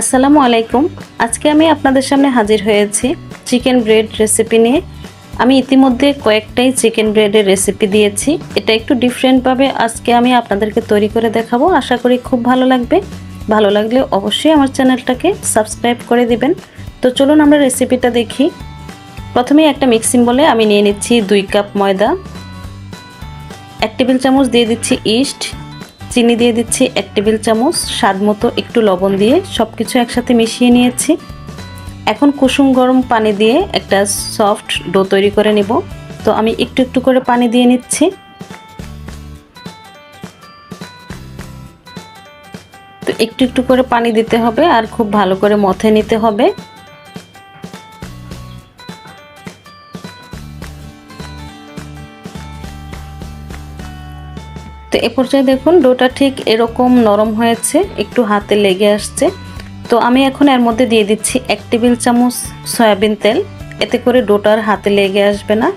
আসসালামু আলাইকুম। আজকে আমি আপনাদের সামনে হাজির হয়েছি চিকেন ব্রেড রেসিপি নিয়ে। আমি ইতিমধ্যে কয়েকটাই চিকেন ব্রেডের রেসিপি দিয়েছি। এটা একটু ডিফারেন্টভাবে আজকে আমি আপনাদেরকে তৈরি করে দেখাবো। আশা করি খুব ভালো লাগবে। ভালো লাগলে অবশ্যই আমার চ্যানেলটাকে সাবস্ক্রাইব করে দিবেন। তো চলুন আমরা রেসিপিটা দেখি। প্রথমেই একটা মিক্সিং বলে আমি নিয়ে নিচ্ছি দুই কাপ ময়দা। এক টেবিল চামচ দিয়ে দিচ্ছি ইস্ট। চিনি দিয়ে দিচ্ছি এক টেবিল চামচ, স্বাদ মতো একটু লবণ দিয়ে সব কিছু একসাথে মিশিয়ে নিয়েছি। এখন কুসুম গরম পানি দিয়ে একটা সফট ডো তৈরি করে নিব। তো আমি একটু একটু করে পানি দিয়ে নিচ্ছি। তো একটু একটু করে পানি দিতে হবে আর খুব ভালো করে মথে নিতে হবে। তো এ পর্যায়ে দেখুন, ডোটা ঠিক এরকম নরম হয়েছে, একটু হাতে লেগে আসছে। তো আমি এখন এর মধ্যে দিয়ে দিচ্ছি এক টেবিল চামচ সয়াবিন তেল, এতে করে ডোটার হাতে লেগে আসবে না।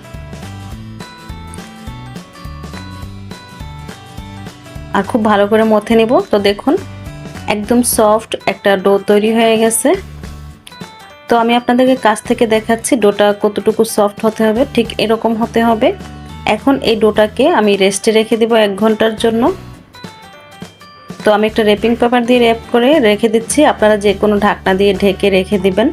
আর খুব ভালো করে মথে নিব। তো দেখুন, একদম সফট একটা ডো তৈরি হয়ে গেছে। তো আমি আপনাদেরকে কাছ থেকে দেখাচ্ছি ডোটা কতটুকু সফট হতে হবে, ঠিক এরকম হতে হবে। এখন এই ডোটাকে আমি রেস্টে রেখে দিব এক ঘণ্টার জন্য। তো আমি একটা রেপিং পেপার দিয়ে র্যাপ করে রেখে দিচ্ছি। আপনারা যে কোনো ঢাকনা দিয়ে ঢেকে রেখে দিবেন।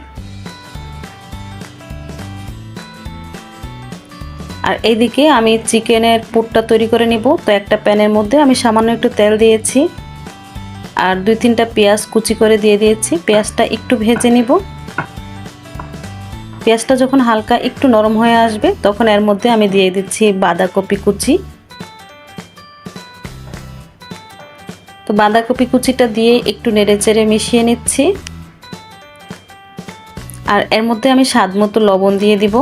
আর এইদিকে আমি চিকেনের পুরটা তৈরি করে নিব। তো একটা প্যানের মধ্যে আমি সামান্য একটু তেল দিয়েছি। আর দুই তিনটা পেঁয়াজ কুচি করে দিয়ে দিয়েছি। পেঁয়াজটা একটু ভেজে নিব। পেঁয়াজটা যখন হালকা একটু নরম হয়ে আসবে, তখন এর মধ্যে আমি দিয়ে দিচ্ছি বাঁধাকপি কুচি। তো বাঁধাকপি কুচিটা দিয়ে একটু নেড়ে চেড়ে মিশিয়ে নিচ্ছি। আর এর মধ্যে আমি স্বাদ মতো লবণ দিয়ে দিব।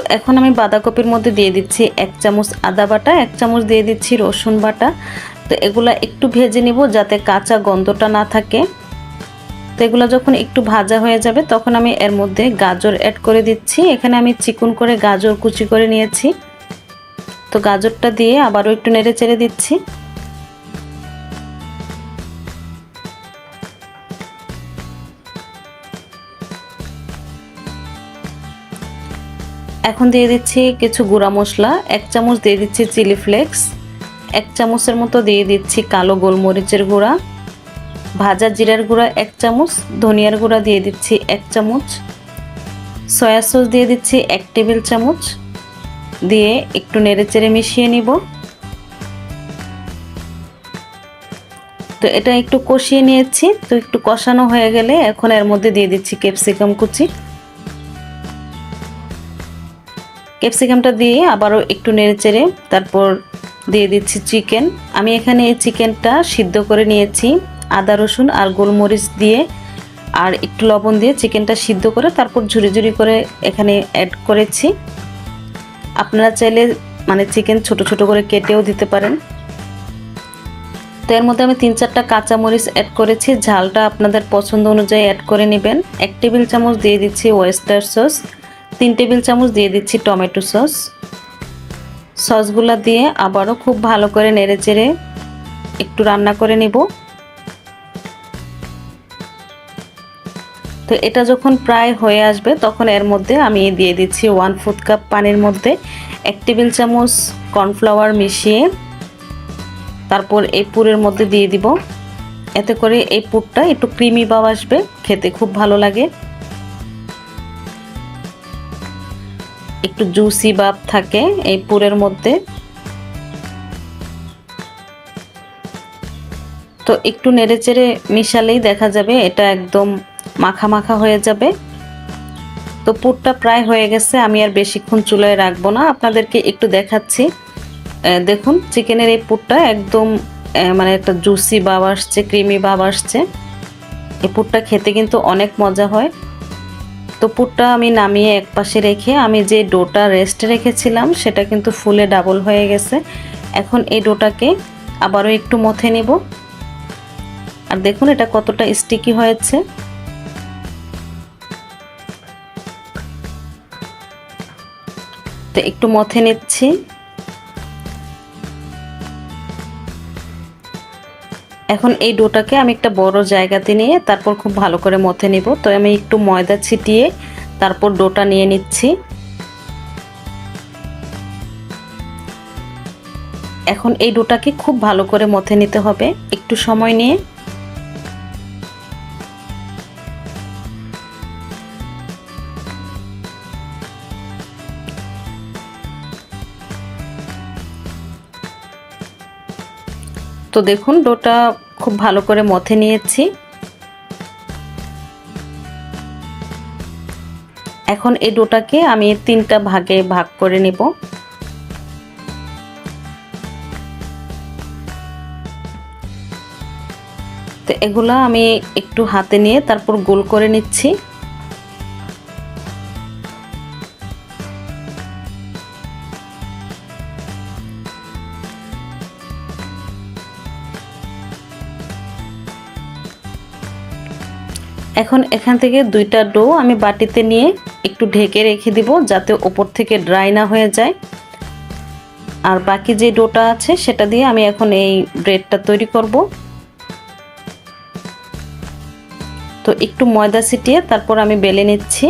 তো এখন আমি বাঁধাকপির মধ্যে দিয়ে দিচ্ছি এক চামচ আদা বাটা, এক চামচ দিয়ে দিচ্ছি রসুন বাটা। তো এগুলা একটু ভেজে নিব যাতে কাঁচা গন্ধটা না থাকে। তো এগুলো যখন একটু ভাজা হয়ে যাবে তখন আমি এর মধ্যে গাজর অ্যাড করে দিচ্ছি। এখানে আমি চিকুন করে গাজর কুচি করে নিয়েছি। তো গাজরটা দিয়ে আবারও একটু নেড়ে চেড়ে দিচ্ছি। এখন দিয়ে দিচ্ছি কিছু গুঁড়া মশলা, এক চামচ দিয়ে দিচ্ছি চিলি ফ্লেক্স, এক চামচের মতো দিয়ে দিচ্ছি কালো গোলমরিচের গুঁড়া, ভাজা জিরার গুঁড়া এক চামচ, ধনিয়ার গুঁড়া দিয়ে দিচ্ছি এক চামচ, সয়া সস দিয়ে দিচ্ছি এক টেবিল চামচ, দিয়ে একটু নেড়েচেড়ে মিশিয়ে নিব। তো এটা একটু কষিয়ে নিয়েছি, তো একটু কষানো হয়ে গেলে এখন এর মধ্যে দিয়ে দিচ্ছি ক্যাপসিকাম কুচি। ক্যাপসিকামটা দিয়ে আবারও একটু নেড়েচেড়ে তারপর দিয়ে দিচ্ছি চিকেন। আমি এখানে এই চিকেনটা সিদ্ধ করে নিয়েছি, আদা, রসুন আর গোলমরিচ দিয়ে। আর একটু লবণ দিয়ে চিকেনটা সিদ্ধ করে তারপর ঝুরি ঝুরি করে এখানে অ্যাড করেছি। আপনারা চাইলে মানে চিকেন ছোট ছোট করে কেটেও দিতে পারেন। তো এর মধ্যে আমি তিন চারটা কাঁচামরিচ অ্যাড করেছি। ঝালটা আপনাদের পছন্দ অনুযায়ী অ্যাড করে নেবেন। এক টেবিল চামচ দিয়ে দিচ্ছি ওয়েস্টার সস তিন টেবিল চামচ দিয়ে দিচ্ছি টমেটো সস। সসগুলো দিয়ে আবারও খুব ভালো করে নেড়ে চেড়ে একটু রান্না করে নেব। তো এটা যখন প্রায় হয়ে আসবে, তখন এর মধ্যে আমি দিয়ে দিচ্ছি ওয়ান ফুট কাপ পানির মধ্যে এক টেবিল চামচ কর্নফ্লাওয়ার মিশিয়ে তারপর এই পুরের মধ্যে দিয়ে দিব। এতে করে এই পুরটা একটু ক্রিমি ভাব আসবে, খেতে খুব ভালো লাগে। একটু জুসি ভাব থাকে এই পুরের মধ্যে। তো একটু নেড়েচেড়ে মিশালেই দেখা যাবে, এটা একদম মাখা মাখা হয়ে যাবে। তো পুরটা প্রায় হয়ে গেছে, আমি আর বেশিক্ষণ চুলায় রাখব না, আপনাদেরকে একটু দেখাচ্ছি। দেখুন, চিকেনের এই পুরটা একদম মানে একটা জুসি ভাব আসছে ক্রিমি ভাব আসছে। এই পুরটা খেতে কিন্তু অনেক মজা হয়। তো পুরটা আমি নামিয়ে এক পাশে রেখে আমি যে ডোটা রেস্টে রেখেছিলাম, সেটা কিন্তু ফুলে ডাবল হয়ে গেছে। এখন এই ডোটাকে আবারও একটু মথে নেব। আর দেখুন এটা কতটা স্টিকি হয়েছে। তো একটু মথে নিচ্ছি। এখন এই ডোটাকে আমি একটা বড় জায়গাতে নিয়ে তারপর খুব ভালো করে মথে নিব। তো আমি একটু ময়দা ছিটিয়ে তারপর ডোটা নিয়ে নিচ্ছি। এখন এই ডোটাকে খুব ভালো করে মথে নিতে হবে। একটু সময় নিয়ে তো দেখুন, ডোটা খুব ভালো করে মথে নিয়েছি। এখন এই ডোটাকে আমি তিনটা ভাগে ভাগ করে নেব। তো এগুলো আমি একটু হাতে নিয়ে তারপর গোল করে নিচ্ছি। এখন এখান থেকে দুইটা ডো আমি বাটিতে নিয়ে একটু ঢেকে রেখে দিব যাতে ওপর থেকে ড্রাই না হয়ে যায়। আর বাকি যে ডোটা আছে সেটা দিয়ে আমি এখন এই ব্রেডটা তৈরি করব। তো একটু ময়দা ছিটিয়ে তারপর আমি বেলে নিচ্ছি।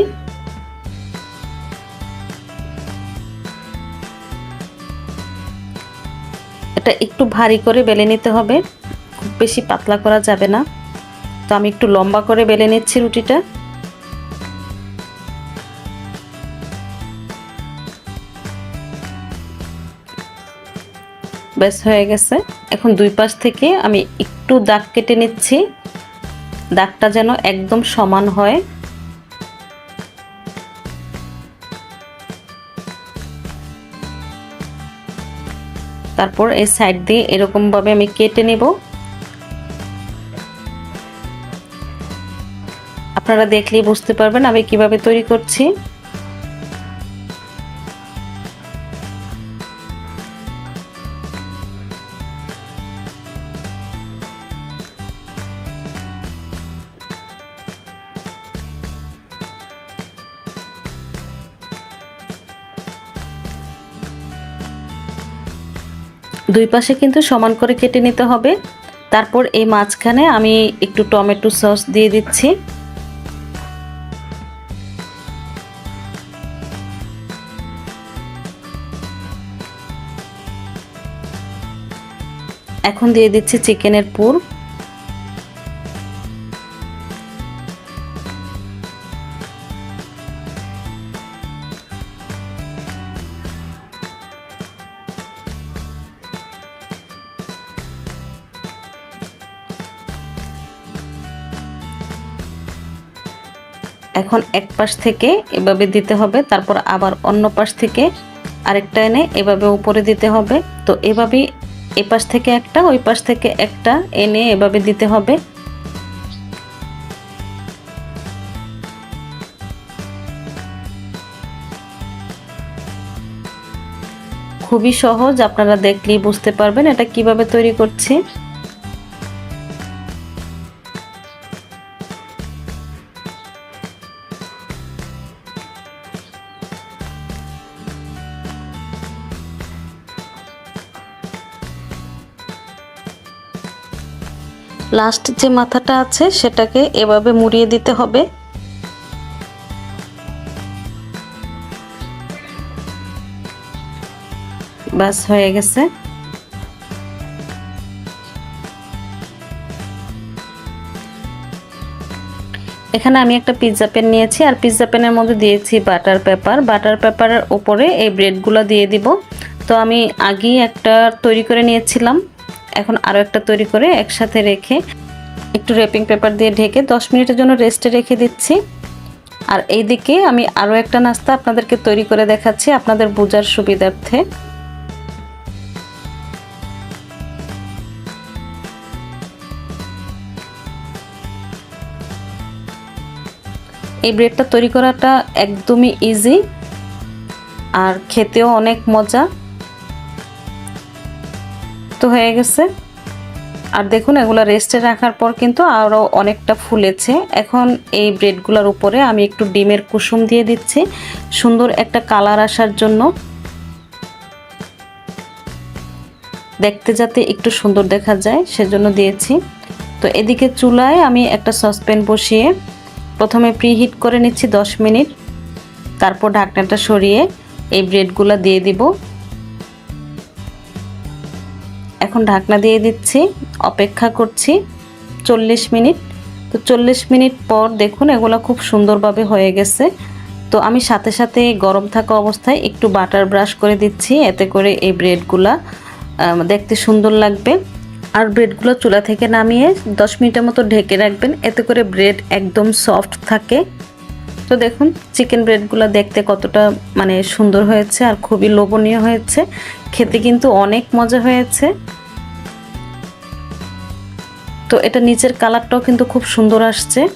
এটা একটু ভারী করে বেলে নিতে হবে, খুব বেশি পাতলা করা যাবে না। তো আমি একটু লম্বা করে বেলে নিচ্ছি রুটিটা। ব্যাস, হয়ে গেছে। এখন দুই পাশ থেকে আমি একটু দাগ কেটে নিচ্ছি। দাগটা যেন একদম সমান হয়। তারপর এই সাইড দিয়ে এরকমভাবে আমি কেটে নেব। আপনারা দেখলেই বুঝতে পারবেন আমি কীভাবে তৈরি করছি। দুই পাশে কিন্তু সমান করে কেটে নিতে হবে। তারপর এই মাঝখানে আমি একটু টমেটো সস দিয়ে দিচ্ছি। এখন দিয়ে দিচ্ছি চিকেনের পুর। এখন এক পাশ থেকে এভাবে দিতে হবে, তারপর আবার অন্য পাশ থেকে আরেকটা এনে এভাবে উপরে দিতে হবে। তো এভাবেই এ পাশ থেকে একটা ওই পাশ থেকে একটা, এনে এভাবে দিতে হবে। খুবই সহজ, আপনারা দেখলেই বুঝতে পারবেন এটা কীভাবে তৈরি করছি। লাস্ট যে মাথাটা আছে, সেটাকে এভাবে মুড়িয়ে দিতে হবে। বাস, হয়ে গেছে। এখানে আমি একটা পিৎজা প্যান নিয়েছি, আর পিৎজা প্যানের মধ্যে দিয়েছি বাটার পেপার বাটার পেপারের উপরে এই ব্রেডগুলো দিয়ে দিব। তো আমি আগেই একটা তৈরি করে নিয়েছিলাম। এখন আরও একটা তৈরি করে একসাথে রেখে একটু র্যাপিং পেপার দিয়ে ঢেকে দশ মিনিটের জন্য রেস্টে রেখে দিচ্ছি। আর এই দিকে আমি আরও একটা নাস্তা আপনাদেরকে তৈরি করে দেখাচ্ছি আপনাদের বোঝার সুবিধার্থে। এই ব্রেডটা তৈরি করাটা একদমই ইজি আর খেতেও অনেক মজা। সুস্থ হয়ে গেছে। আর দেখুন, এগুলো রেস্টে রাখার পর কিন্তু আরও অনেকটা ফুলেছে। এখন এই ব্রেডগুলোর উপরে আমি একটু ডিমের কুসুম দিয়ে দিচ্ছি। সুন্দর একটা কালার আসার জন্য। দেখতে যাতে একটু সুন্দর দেখা যায়, সেজন্য দিয়েছি। তো এদিকে চুলায় আমি একটা সসপ্যান বসিয়ে প্রথমে প্রিহিট করে নিচ্ছি 10 মিনিট। তারপর ঢাকনাটা সরিয়ে এই ব্রেডগুলো দিয়ে দিব। এখন ঢাকনা দিয়ে দিচ্ছি, অপেক্ষা করছি চল্লিশ মিনিট। তো চল্লিশ মিনিট পর দেখুন এগুলো খুব সুন্দরভাবে হয়ে গেছে। তো আমি সাথে সাথে গরম থাকা অবস্থায় একটু বাটার ব্রাশ করে দিচ্ছি, এতে করে এই ব্রেডগুলা দেখতে সুন্দর লাগবে। আর ব্রেডগুলো চুলা থেকে নামিয়ে দশ মিনিটের মতো ঢেকে রাখবেন, এতে করে ব্রেড একদম সফট থাকে। তো দেখুন চিকেন ব্রেডগুলো দেখতে কতটা মানে সুন্দর হয়েছে আর খুবই লোভনীয় হয়েছে। খেতে কিন্তু অনেক মজা হয়েছে। তো এটা নিচের কালারটাও কিন্তু খুব সুন্দর আসছে।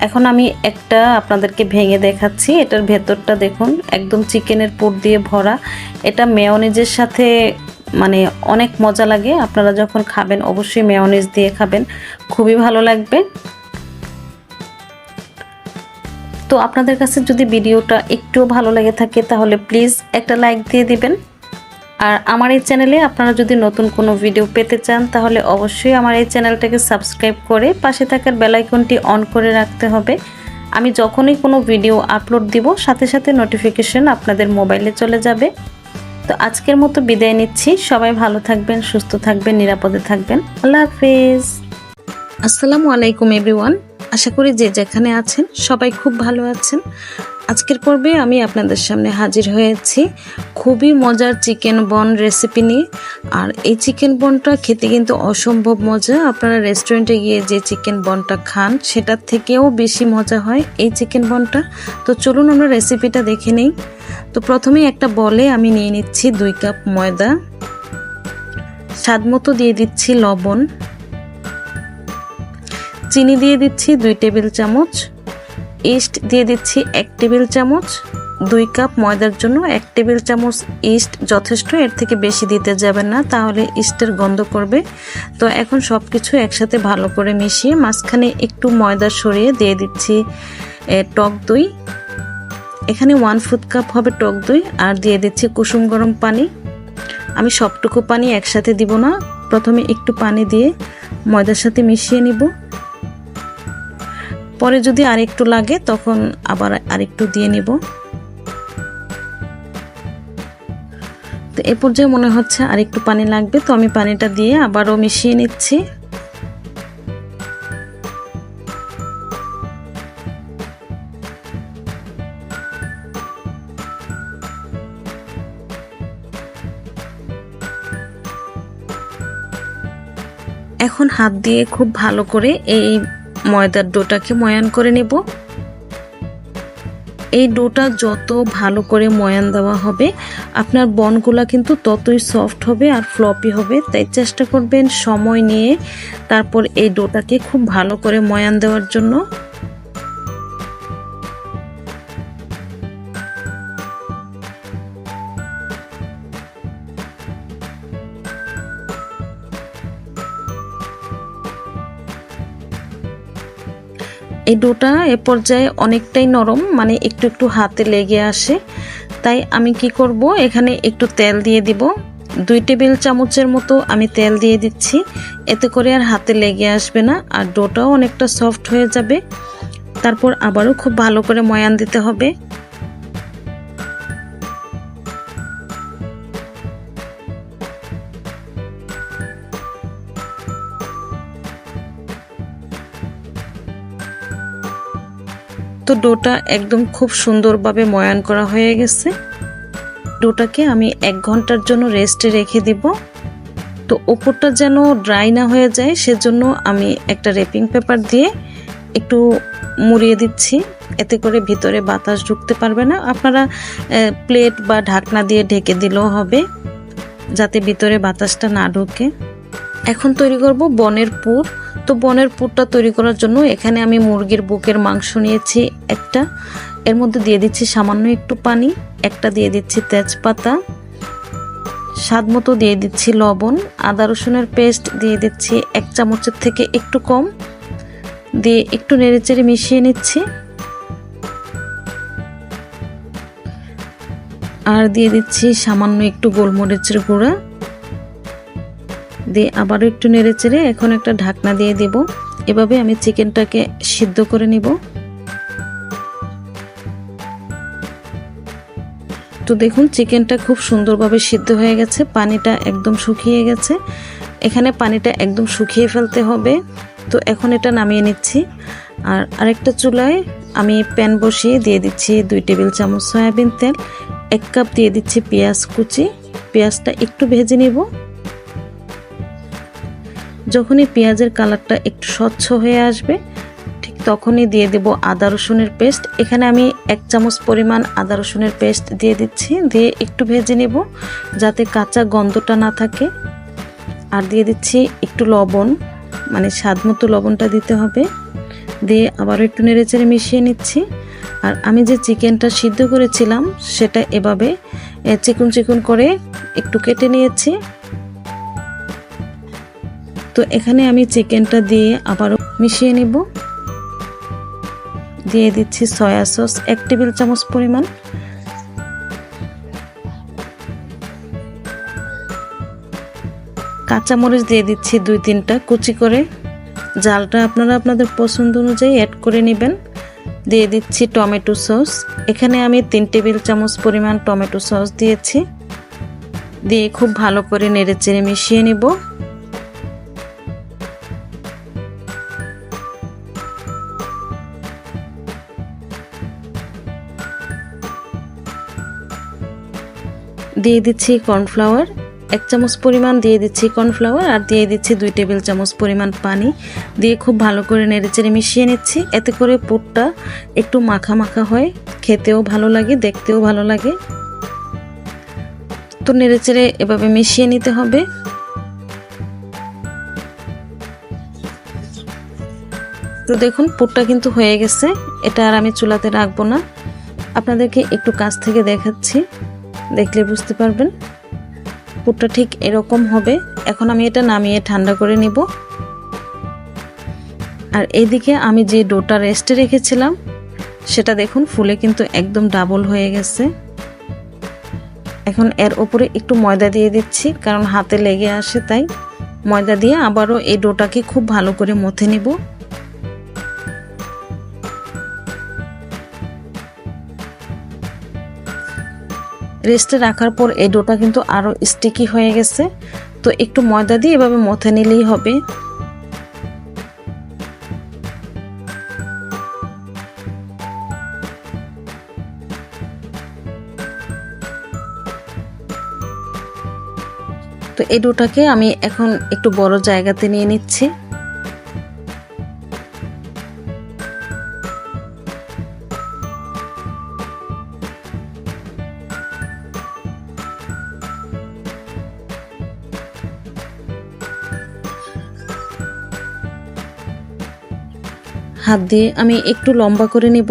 এখন আমি একটা আপনাদেরকে ভেঙে দেখাচ্ছি। এটার ভেতরটা দেখুন, একদম চিকেনের পুর দিয়ে ভরা। এটা মেয়নিজের সাথে মানে অনেক মজা লাগে। আপনারা যখন খাবেন, অবশ্যই মেয়নিজ দিয়ে খাবেন। খুবই ভালো লাগবে। তো আপনাদের কাছে যদি ভিডিওটা একটু ভালো লেগে থাকে, তাহলে প্লিজ একটা লাইক দিয়ে দিবেন। আর আমার এই চ্যানেলে আপনারা যদি নতুন কোনো ভিডিও পেতে চান, তাহলে অবশ্যই আমার এই চ্যানেলটাকে সাবস্ক্রাইব করে পাশে থাকার বেলাইকনটি অন করে রাখতে হবে। আমি যখনই কোনো ভিডিও আপলোড দিব, সাথে সাথে নোটিফিকেশন আপনাদের মোবাইলে চলে যাবে। তো আজকের মতো বিদায় নিচ্ছি। সবাই ভালো থাকবেন, সুস্থ থাকবেন, নিরাপদে থাকবেন। আল্লাহ হাফিজ। আসসালামু আলাইকুম, এভরিওয়ান। আশা করি যে যেখানে আছেন, সবাই খুব ভালো আছেন। আজকের পর্বে আমি আপনাদের সামনে হাজির হয়েছি খুবই মজার চিকেন বন রেসিপি নিয়ে। আর এই চিকেন বনটা খেতে কিন্তু অসম্ভব মজা। আপনারা রেস্টুরেন্টে গিয়ে যে চিকেন বনটা খান, সেটার থেকেও বেশি মজা হয় এই চিকেন বনটা। তো চলুন আমরা রেসিপিটা দেখে নিই। তো প্রথমেই একটা বলে আমি নিয়ে নিচ্ছি দুই কাপ ময়দা। স্বাদ মতো দিয়ে দিচ্ছি লবণ। চিনি দিয়ে দিচ্ছি দুই টেবিল চামচ, ইস্ট দিয়ে দিচ্ছি এক টেবিল চামচ, দুই কাপ ময়দার জন্য এক টেবিল চামচ ইস্ট যথেষ্ট, এর থেকে বেশি দিতে যাবেন না, তাহলে ইস্টের গন্ধ করবে। তো এখন সব কিছু একসাথে ভালো করে মিশিয়ে মাঝখানে একটু ময়দা সরিয়ে দিয়ে দিচ্ছি টক দই। এখানে ওয়ান ফুট কাপ হবে টক দই, আর দিয়ে দিচ্ছি কুসুম গরম পানি। আমি সবটুকু পানি একসাথে দিব না, প্রথমে একটু পানি দিয়ে ময়দার সাথে মিশিয়ে নিব। পরে যদি আরেকটু লাগে, তখন আবার আরেকটু দিয়ে নিব। তো এ পর্যায়ে মনে হচ্ছে আরেকটু পানি লাগবে, তো আমি পানিটা দিয়ে আবারও মিশিয়ে নিচ্ছি। এখন হাত দিয়ে খুব ভালো করে এই ময়দার ডোটাকে ময়ান করে নেব। এই ডোটা যত ভালো করে ময়ান দেওয়া হবে, আপনার বনগুলা কিন্তু ততই সফট হবে আর ফ্লপি হবে। তাই চেষ্টা করবেন সময় নিয়ে তারপর এই ডোটাকে খুব ভালো করে ময়ান দেওয়ার জন্য। এই ডোটা এ পর্যায়ে অনেকটাই নরম মানে একটু একটু হাতে লেগে আসে। তাই আমি কি করব? এখানে একটু তেল দিয়ে দিব। দুই টেবিল চামচের মতো আমি তেল দিয়ে দিচ্ছি। এতে করে আর হাতে লেগে আসবে না, আর ডোটাও অনেকটা সফট হয়ে যাবে। তারপর আবারও খুব ভালো করে ময়ান দিতে হবে। তো ডোটা একদম খুব সুন্দরভাবে ময়ান করা হয়ে গেছে। ডোটাকে আমি এক ঘণ্টার জন্য রেস্টে রেখে দিব। তো ওপরটা যেন ড্রাই না হয়ে যায়, সেজন্য আমি একটা রেপিং পেপার দিয়ে একটু মুড়িয়ে দিচ্ছি। এতে করে ভিতরে বাতাস ঢুকতে পারবে না। আপনারা প্লেট বা ঢাকনা দিয়ে ঢেকে দিলেও হবে, যাতে ভিতরে বাতাসটা না ঢুকে। এখন তৈরি করব বনের পুর। তো বনের পুরটা তৈরি করার জন্য এখানে আমি মুরগির বুকের মাংস নিয়েছি একটা। এর মধ্যে দিয়ে দিচ্ছি সামান্য একটু পানি, একটা দিয়ে দিচ্ছি তেজপাতা, স্বাদ মতো দিয়ে দিচ্ছি লবণ, আদা রসুনের পেস্ট দিয়ে দিচ্ছি এক চামচের থেকে একটু কম। দিয়ে একটু নেড়েচেড়ে মিশিয়ে নিচ্ছি। আর দিয়ে দিচ্ছি সামান্য একটু গোলমরিচের গুঁড়া। দিয়ে আবারও একটু নেড়ে চেড়ে এখন একটা ঢাকনা দিয়ে দেব। এভাবে আমি চিকেনটাকে সিদ্ধ করে নিব। তো দেখুন, চিকেনটা খুব সুন্দরভাবে সিদ্ধ হয়ে গেছে, পানিটা একদম শুকিয়ে গেছে। এখানে পানিটা একদম শুকিয়ে ফেলতে হবে। তো এখন এটা নামিয়ে নিচ্ছি। আর আরেকটা চুলায় আমি প্যান বসিয়ে দিয়ে দিচ্ছি দুই টেবিল চামচ সয়াবিন তেল, এক কাপ দিয়ে দিচ্ছি পেঁয়াজ কুচি। পেঁয়াজটা একটু ভেজে নিব। যখনই পেঁয়াজের কালারটা একটু স্বচ্ছ হয়ে আসবে, ঠিক তখনই দিয়ে দেব আদা রসুনের পেস্ট। এখানে আমি এক চামচ পরিমাণ আদা রসুনের পেস্ট দিয়ে দিচ্ছি, দিয়ে একটু ভেজে নেব যাতে কাঁচা গন্ধটা না থাকে। আর দিয়ে দিচ্ছি একটু লবণ মানে স্বাদ মতো লবণটা দিতে হবে। দিয়ে আবারও একটু নেড়েচেড়ে মিশিয়ে নিচ্ছি। আর আমি যে চিকেনটা সিদ্ধ করেছিলাম, সেটা এভাবে চিকুন চিকুন করে একটু কেটে নিয়েছি। তো এখানে আমি চিকেনটা দিয়ে আবারও মিশিয়ে নিব। দিয়ে দিচ্ছি সয়া সস, এক টেবিল চামচ পরিমাণ। কাঁচামরিচ দিয়ে দিচ্ছি দুই তিনটা কুচি করে। জালটা আপনারা আপনাদের পছন্দ অনুযায়ী অ্যাড করে নেবেন। দিয়ে দিচ্ছি টমেটো সস। এখানে আমি তিন টেবিল চামচ পরিমাণ টমেটো সস দিয়েছি। দিয়ে খুব ভালো করে নেড়ে চেড়ে মিশিয়ে নিব। দিয়ে দিচ্ছি কর্নফ্লাওয়ার এক চামচ পরিমাণ দিয়ে দিচ্ছি কর্নফ্লাওয়ার আর দিয়ে দিচ্ছি দুই টেবিল চামচ পরিমাণ পানি। দিয়ে খুব ভালো করে নেড়েচেড়ে মিশিয়ে নিচ্ছি, এতে করে পুরটা একটু মাখা মাখা হয়, খেতেও ভালো লাগে, দেখতেও ভালো লাগে। তো নেড়েচেড়ে এভাবে মিশিয়ে নিতে হবে। তো দেখুন, পুরটা কিন্তু হয়ে গেছে, এটা আর আমি চুলাতে রাখব না। আপনাদেরকে একটু কাছ থেকে দেখাচ্ছি। দেখলে বুঝতে পারবেন। পুরটা ঠিক এরকম হবে। এখন আমি এটা নামিয়ে ঠান্ডা করে নিব। আর এইদিকে আমি যে ডোটা রেস্টে রেখেছিলাম, সেটা দেখুন ফুলে কিন্তু একদম ডাবল হয়ে গেছে। এখন এর ওপরে একটু ময়দা দিয়ে দিচ্ছি, কারণ হাতে লেগে আসে তাই। ময়দা দিয়ে আবারও এই ডোটাকে খুব ভালো করে মথে নিব। রেস্টে রাখার পর এই ডোটা কিন্তু আরও স্টিকি হয়ে গেছে। তো একটু ময়দা দিয়ে এভাবে মথে নিলেই হবে। তো এই ডোটাকে আমি এখন একটু বড় জায়গাতে নিয়ে নিচ্ছি। হাত দিয়ে আমি একটু লম্বা করে নেব।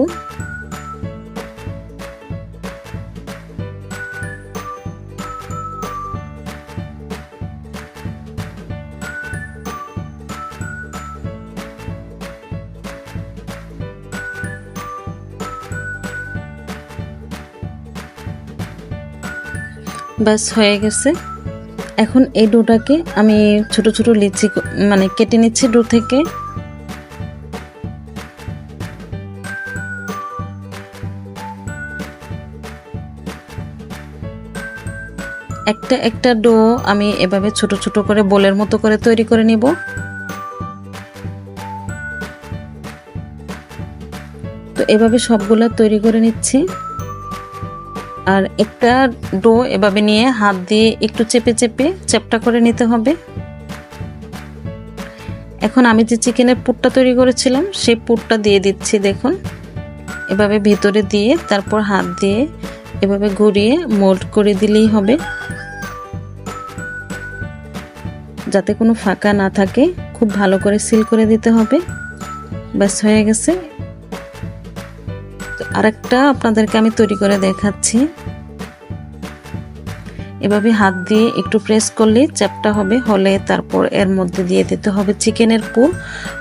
ব্যাস, হয়ে গেছে। এখন এই ডোটাকে আমি ছোট ছোট লিচি মানে কেটে নিচ্ছি ডো থেকে। একটা একটা ডো আমি এভাবে ছোট ছোট করে বোলের মতো করে তৈরি করে নিব। তো এভাবে সবগুলো তৈরি করে নিচ্ছি। আর একটা ডো এভাবে নিয়ে হাত দিয়ে একটু চেপে চেপে চ্যাপটা করে নিতে হবে। এখন আমি যে চিকেনের পুরটা তৈরি করেছিলাম সেই পুরটা দিয়ে দিচ্ছি দেখুন। এভাবে ভিতরে দিয়ে তারপর হাত দিয়ে এভাবে ঘুরিয়ে মোল্ড করে দিলেই হবে। যাতে কোনো ফাঁকা না থাকে, খুব ভালো করে সিল করে দিতে হবে। ব্যাস, হয়ে গেছে। আরেকটা আপনাদেরকে আমি তৈরি করে দেখাচ্ছি। এভাবে হাত দিয়ে একটু প্রেস করলে চ্যাপটা হবে, হলে তারপর এর মধ্যে দিয়ে দিতে হবে চিকেনের পুর।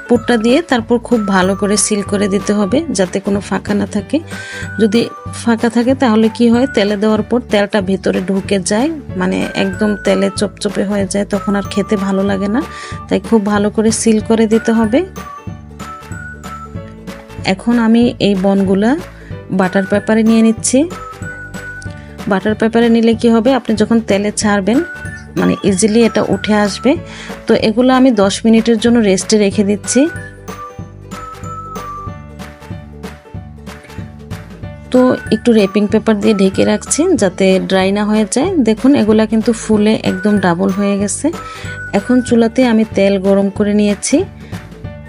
পুরটা দিয়ে তারপর খুব ভালো করে সিল করে দিতে হবে যাতে কোনো ফাঁকা না থাকে। যদি ফাঁকা থাকে তাহলে কি হয়, তেলে দেওয়ার পর তেলটা ভেতরে ঢুকে যায় মানে একদম তেলে চপচপে হয়ে যায়, তখন আর খেতে ভালো লাগে না। তাই খুব ভালো করে সিল করে দিতে হবে। এখন আমি এই বনগুলা বাটার পেপারে নিয়ে নিচ্ছি। বাটার পেপারে নিলে কি হবে? আপনি যখন তেলে ছাড়বেন মানে ইজিলি এটা উঠে আসবে। তো এগুলো আমি 10 মিনিটের জন্য রেস্টে রেখে দিচ্ছি। তো একটু রেপিং পেপার দিয়ে ঢেকে রাখছি যাতে ড্রাই না হয়ে যায়। দেখুন, এগুলা কিন্তু ফুলে একদম ডাবল হয়ে গেছে। এখন চুলাতে আমি তেল গরম করে নিয়েছি।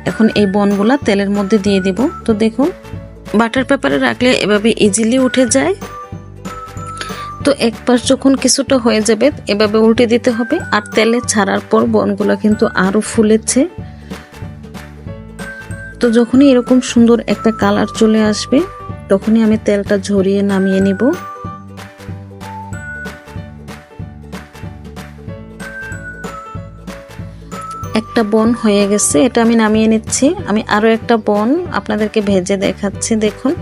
এখন এই বনগুলা তেলের মধ্যে দিয়ে দিব। তো দেখুন, বাটার পেপারে রাখলে এভাবে ইজিলি উঠে যায়। তো এক পাশ যখন কিছুটা হয়ে যাবে, এভাবে উল্টে দিতে হবে আর তেলে ছাড়ার পর বনগুলো কিন্তু আরও ফুলেছে। তো যখনই এরকম সুন্দর একটা কালার চলে আসবে, তখনই আমি তেলটা ঝরিয়ে নামিয়ে নিব। একটা বন হয়ে গেছে, এটা আমি নামিয়ে নিচ্ছি। আমি আরও একটা বন আপনাদেরকে ভেজে দেখাচ্ছি, দেখুন।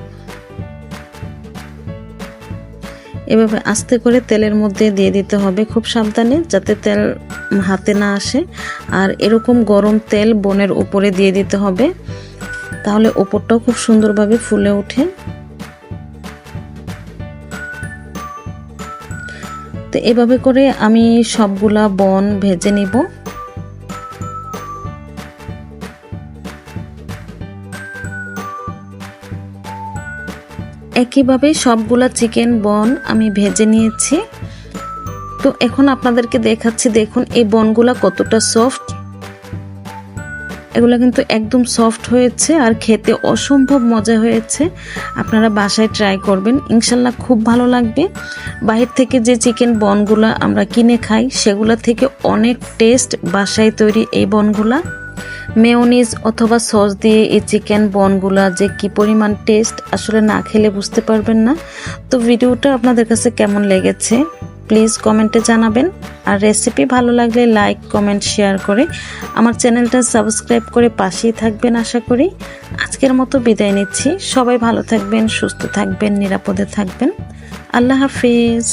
এভাবে আস্তে করে তেলের মধ্যে দিয়ে দিতে হবে খুব সাবধানে যাতে তেল হাতে না আসে। আর এরকম গরম তেল বনের উপরে দিয়ে দিতে হবে। তাহলে ওপরটাও খুব সুন্দরভাবে ফুলে ওঠে। তো এভাবে করে আমি সবগুলা বন ভেজে নিব। একইভাবে সবগুলা চিকেন বন আমি ভেজে নিয়েছি। তো এখন আপনাদেরকে দেখাচ্ছি, দেখুন এই বনগুলা কতটা সফট এগুলো কিন্তু একদম সফট হয়েছে আর খেতে অসম্ভব মজা হয়েছে। আপনারা বাসায় ট্রাই করবেন, ইনশাল্লাহ খুব ভালো লাগবে। বাহির থেকে যে চিকেন বনগুলা আমরা কিনে খাই, সেগুলা থেকে অনেক টেস্ট বাসায় তৈরি এই বনগুলা। মেয়নিজ অথবা সস দিয়ে এই চিকেন বনগুলা যে কি পরিমাণ টেস্ট আসলে না খেলে বুঝতে পারবেন না। তো ভিডিওটা আপনাদের কাছে কেমন লেগেছে? প্লিজ কমেন্টে জানাবেন। আর রেসিপি ভালো লাগলে লাইক, কমেন্ট, শেয়ার করে আমার চ্যানেলটা সাবস্ক্রাইব করে পাশেই থাকবেন আশা করি। আজকের মতো বিদায় নিচ্ছি। সবাই ভালো থাকবেন, সুস্থ থাকবেন, নিরাপদে থাকবেন। আল্লাহ হাফিজ।